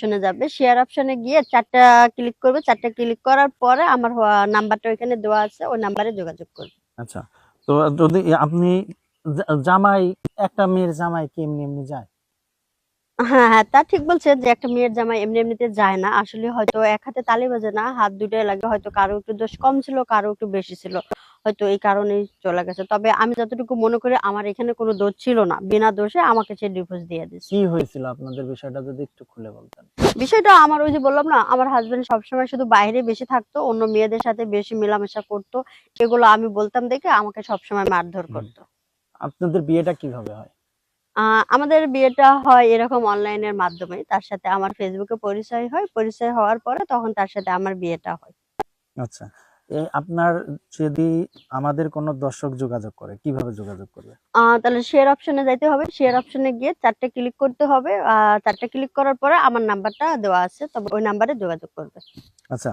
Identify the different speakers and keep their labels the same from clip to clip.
Speaker 1: অপশনে যাবে। শেয়ার অপশনে গিয়ে চারটা ক্লিক করবে। চারটা ক্লিক করার পরে আমার নাম্বারটা ওইখানে দেওয়া আছে। ওই নাম্বারে যোগাযোগ করবে।
Speaker 2: আচ্ছা। তো যদি আপনি জামাই একটা মেয়ের জামাই কি এমনি এমনি যায়?
Speaker 1: হ্যাঁ হ্যাঁ তা ঠিক বলছে যে একটা মেয়ের জামাই এমনি এমনিতে যায় না। আসলে হয়তো এক হাতে তালি বাজে না হাত দুটাই লাগে। হয়তো কারও একটু দোষ কম ছিল কারও একটু বেশি ছিল। হয়তো এই কারণেই চলে গেছে। তবে আমি যতটুকু মনে করি আমার এখানে কোনো দোষ ছিল না। বিনা দোষে আমাকে সে ডিভোর্স দিয়ে দিচ্ছে
Speaker 2: কি হয়েছিল? আপনাদের বিষয়টা যদি একটু খুলে বলতেন।
Speaker 1: বিষয়টা আমার ওই যে বললাম না আমার হাজবেন্ড সবসময় শুধু বাইরে বেশি থাকতো অন্য মেয়েদের সাথে বেশি মেলামেশা করতো। এগুলো আমি বলতাম দেখে আমাকে সবসময় মারধর করতো।
Speaker 2: আপনাদের বিয়েটা কীভাবে হয়?
Speaker 1: আমাদের বিয়েটা হয় এরকম অনলাইনের মাধ্যমে। তার সাথে আমার ফেসবুকে পরিচয় হয়। পরিচয় হওয়ার পরে তখন তার সাথে আমার বিয়েটা হয়।
Speaker 2: আচ্ছা। আপনার যদি আমাদের কোনো দর্শক যোগাযোগ করে কীভাবে যোগাযোগ করবে?
Speaker 1: তাহলে শেয়ার অপশনে যাইতে হবে। শেয়ার অপশনে গিয়ে চারটে ক্লিক করতে হবে। চারটে ক্লিক করার পরে আমার নাম্বারটা দেওয়া আছে তবে ওই নাম্বারে যোগাযোগ করবে।
Speaker 2: আচ্ছা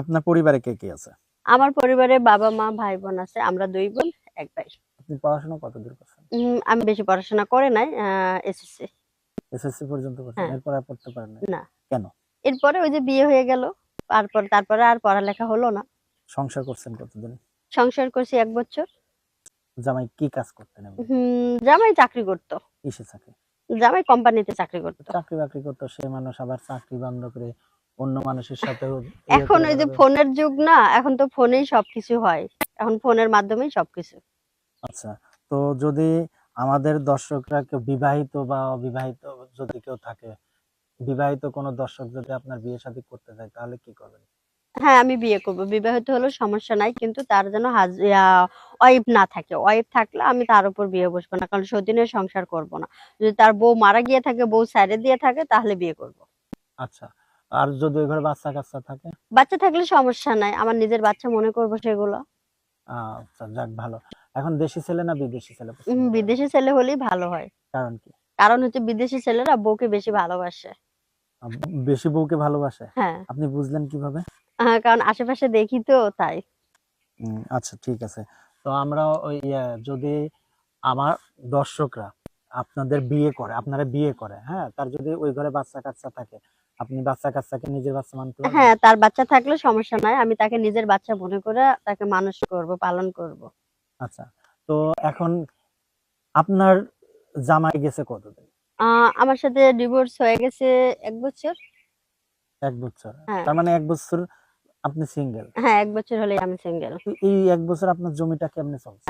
Speaker 2: আপনার পরিবারে কে কে আছে?
Speaker 1: আমার পরিবারে বাবা মা ভাই বোন আছে। আমরা দুই বোন এক ভাই।
Speaker 2: আপনি পড়াশোনা কতদূর করছেন?
Speaker 1: আমি বেশি পড়াশোনা করে নাই এসএসসি
Speaker 2: এসএসসি পর্যন্ত করছেন?
Speaker 1: হ্যাঁ।
Speaker 2: এরপর আর পড়তে পারেন না। কেন?
Speaker 1: এরপরে ওই যে বিয়ে হয়ে গেল তারপর তারপরে আর পড়ালেখা হলো না।
Speaker 2: সংসার করছেন কতদিন?
Speaker 1: সংসার করছি এক বছর।
Speaker 2: জামাই কি কাজ করতেন?
Speaker 1: হুম, জামাই চাকরি করতো।
Speaker 2: কিসে চাকরি?
Speaker 1: জামাই কোম্পানিতে চাকরি করতো।
Speaker 2: চাকরি বাকরি করতো সে মানুষ আবার চাকরি বন্ধ করে অন্য মানুষের সাথে
Speaker 1: এখন ওই যে ফোনের যুগ না এখন তো ফোনেই সবকিছু হয়। এখন ফোনের মাধ্যমেই সবকিছু।
Speaker 2: আচ্ছা তো যদি আমাদের দর্শকরা কেউ বিবাহিত বা অবিবাহিত যদি কেউ থাকে বিবাহিত কোনো দর্শক যদি আপনার বিয়ে শাদী করতে চায় তাহলে কি করবেন?
Speaker 1: হ্যাঁ আমি বিয়ে করব। বিবাহিত হলেও সমস্যা নাই কিন্তু তার যেন ওয়াইফ না থাকে। ওয়াইফ থাকলে আমি তার উপর বিয়ে বসবো না কারণ সদিনের সংসার করব না। যদি তার বউ মারা গিয়ে থাকে বউ সাইডে দিয়ে থাকে তাহলে বিয়ে করব।
Speaker 2: আচ্ছা আর যদি ওই ঘরে বাচ্চা কাচ্চা থাকে?
Speaker 1: বাচ্চা থাকলে সমস্যা নাই আমার নিজের বাচ্চা মনে করব সেগুলো।
Speaker 2: আচ্ছা যাক ভালো। এখন দেশি ছেলে না বিদেশি ছেলে?
Speaker 1: বিদেশি ছেলে হলেই ভালো হয়।
Speaker 2: কারণ কি?
Speaker 1: কারণ হচ্ছে বিদেশি ছেলেরা বউকে বেশি ভালোবাসে।
Speaker 2: বেশি বউকে ভালোবাসে?
Speaker 1: হ্যাঁ।
Speaker 2: আপনি বুঝলেন কীভাবে?
Speaker 1: কারণ আশেপাশে দেখি তো তাই।
Speaker 2: আচ্ছা ঠিক আছে। তো আমরা ওই ইয়ে, যদি আমার দর্শকরা আপনাদের বিয়ে করে আপনারা বিয়ে করে হ্যাঁ? তার যদি ওই ঘরে বাচ্চা কাচ্চা থাকে আপনি বাচ্চা কাচ্চাকে নিজের বাচ্চা মানতে
Speaker 1: হ্যাঁ তার বাচ্চা থাকলে সমস্যা নাই। আমি তাকে নিজের বাচ্চা মনে করে তাকে মানুষ করব পালন করব।
Speaker 2: আচ্ছা তো এখন আপনার জামাই গেছে কতদিন?
Speaker 1: আমার সাথে ডিভোর্স হয়ে গেছে এক বছর।
Speaker 2: এক বছর।
Speaker 1: হ্যাঁ।
Speaker 2: তার মানে এক বছর আপনি সিঙ্গেল
Speaker 1: হ্যাঁ এক বছর হলে আমি সিঙ্গেল
Speaker 2: এই এক বছর আপনার জমিটা কেমনে চলছে?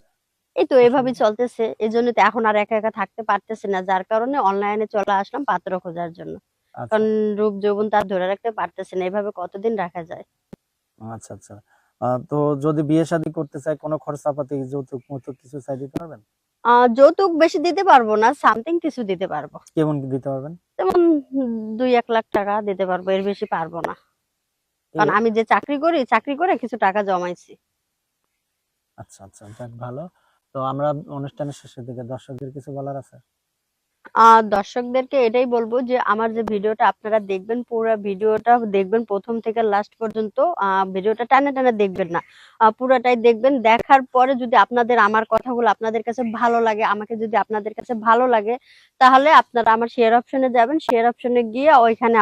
Speaker 1: এই তো এভাবেই চলতেছে। এই জন্য তো এখন আর একা একা থাকতে পারতেছি না যার কারণে অনলাইনে চলে আসলাম পাত্র খোঁজার জন্য।
Speaker 2: আচ্ছা।
Speaker 1: কারণ রূপ যৌবন তার ধরে রাখতে পারতেছে না এভাবে কতদিন রাখা যায়?
Speaker 2: আচ্ছা আচ্ছা। তো যদি বিয়ে শাদী করতে চাই কোনো খরচাপাতি যৌতুক মৌতুক কিছু চাই দিতে পারবেন?
Speaker 1: যৌতুক বেশি দিতে পারব না সামথিং কিছু দিতে পারব।
Speaker 2: কেমন দিতে পারবেন?
Speaker 1: যেমন দুই এক লাখ টাকা দিতে পারব এর বেশি পারব না। কারণ আমি যে চাকরি করি চাকরি করে কিছু টাকা জমাইছি।
Speaker 2: আচ্ছা আচ্ছা যাক ভালো। তো আমরা অনুষ্ঠানের শেষের দিকে দর্শকদের কিছু বলার আছে?
Speaker 1: দর্শকদেরকে এটাই বলব যে আমার যে ভিডিওটা আপনারা দেখবেন পুরো ভিডিওটা দেখবেন প্রথম থেকে লাস্ট পর্যন্ত। ভিডিওটা টানে টানে দেখবেন না। পুরোটাই দেখবেন। দেখার পরে যদি আপনাদের আমার কথাগুলো আপনাদের কাছে ভালো লাগে আমাকে যদি আপনাদের কাছে ভালো লাগে তাহলে আপনারা আমার শেয়ার অপশনে যাবেন। শেয়ার অপশনে গিয়ে ওইখানে